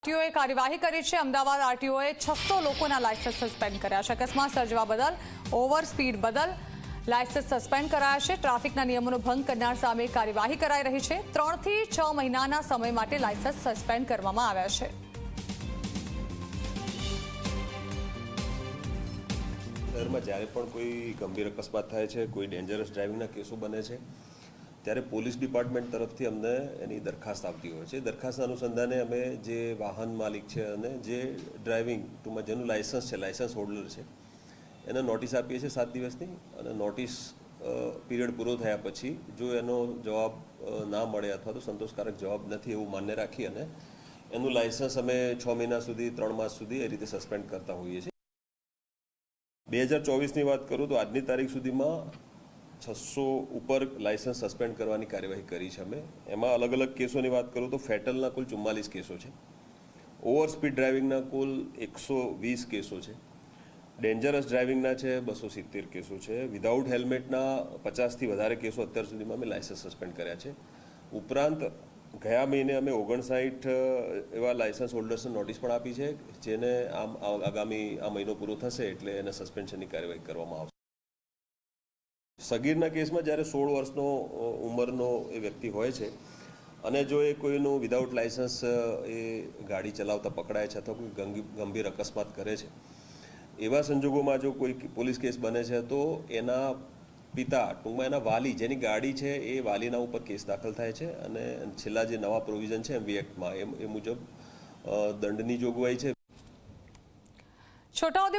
આરટીઓએ કાર્યવાહી કરી છે. અમદાવાદ આરટીઓએ છસો લોકોના લાયસન્સ સસ્પેન્ડ કર્યા છે. અકસ્માત સર્જવા બદલ, ઓવર સ્પીડ બદલ લાયસન્સ સસ્પેન્ડ કરાયા છે. ટ્રાફિકના નિયમોનો ભંગ કરનાર સામે કાર્યવાહી કરાઈ રહી છે. ત્રણથી છ મહિનાના સમય માટે લાયસન્સ સસ્પેન્ડ કરવામાં આવ્યા છે. શહેરમાં જ્યારે પણ કોઈ ગંભીર અકસ્માત થાય છે, કોઈ ડેન્જરસ ડ્રાઇવિંગના કેસો બને છે ત્યારે પોલીસ ડિપાર્ટમેન્ટ તરફથી અમને એની દરખાસ્ત આવતી હોય છે. દરખાસ્તના અનુસંધાને અમે જે વાહન માલિક છે અને જે ડ્રાઇવિંગ ટૂંકમાં જેનું લાયસન્સ છે લાયસન્સ હોલ્ડર છે, એને નોટિસ આપીએ છીએ સાત દિવસની અને નોટિસ પીરિયડ પૂરો થયા પછી જો એનો જવાબ ના મળે અથવા તો સંતોષકારક જવાબ નથી એવું માન્ય રાખી અને એનું લાયસન્સ અમે છ મહિના સુધી, ત્રણ માસ સુધી એ રીતે સસ્પેન્ડ કરતા હોઈએ છીએ. બે હજાર ચોવીસની વાત કરું તો આજની તારીખ સુધીમાં છસો ઉપર લાયસન્સ સસ્પેન્ડ કરવાની કાર્યવાહી કરી છે અમે. એમાં અલગ અલગ કેસોની વાત કરું તો ફેટલના કુલ ચુમ્માલીસ કેસો છે. ઓવર સ્પીડ ડ્રાઇવિંગના કુલ એકસો વીસ કેસો છે. ડેન્જરસ ડ્રાઇવિંગના છે બસો સિત્તેર કેસો છે. વિધાઉટ હેલ્મેટના પચાસથી વધારે કેસો અત્યાર સુધીમાં અમે લાયસન્સ સસ્પેન્ડ કર્યા છે. ઉપરાંત ગયા મહિને અમે ઓગણસાઠ એવા લાયસન્સ હોલ્ડર્સને નોટિસ પણ આપી છે, જેને આમ આગામી આ મહિનો પૂરો થશે એટલે એને સસ્પેન્શનની કાર્યવાહી કરવામાં આવશે. સગીરના કેસમાં જ્યારે સોળ વર્ષનો ઉંમરનો એ વ્યક્તિ હોય છે અને જો એ કોઈનું વિધાઉટ લાઇસન્સ એ ગાડી ચલાવતા પકડાય છે અથવા કોઈ ગંભીર અકસ્માત કરે છે, એવા સંજોગોમાં જો કોઈ પોલીસ કેસ બને છે, તો એના પિતા ટૂંકમાં એના વાલી જેની ગાડી છે એ વાલીના ઉપર કેસ દાખલ થાય છે અને છેલ્લા જે નવા પ્રોવિઝન છે એમવી એક્ટમાં એ મુજબ દંડની જોગવાઈ છે. છોટાઉદેપુર